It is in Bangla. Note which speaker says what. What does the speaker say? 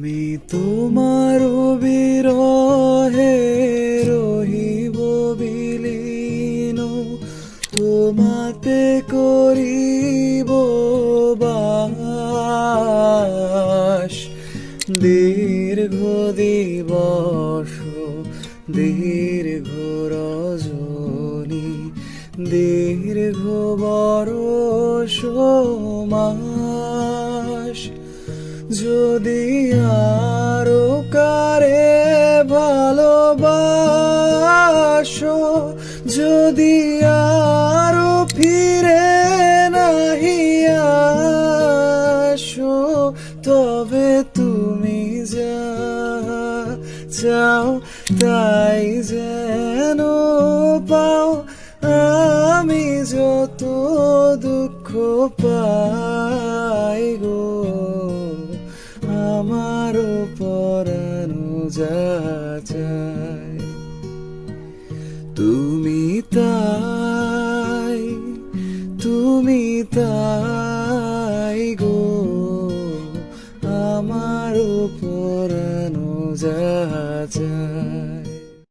Speaker 1: আমি তোমার বিরহে রহিব বিলীন। তোমাতে করিব বাস। দীর্ঘ দিবস, দীর্ঘ রজনী, দীর্ঘ বরষ মাস। যদি আরও কারে ভালোবাসো, যদি আরও ফিরে নাহি আসো, তবে তুমি যা চাও তাই যেন পাও। আমি যত দুঃখ পাই আরও পরানো যাচাই। তুমি তাই তুমি তাই গো আমার পরানো যাচাই।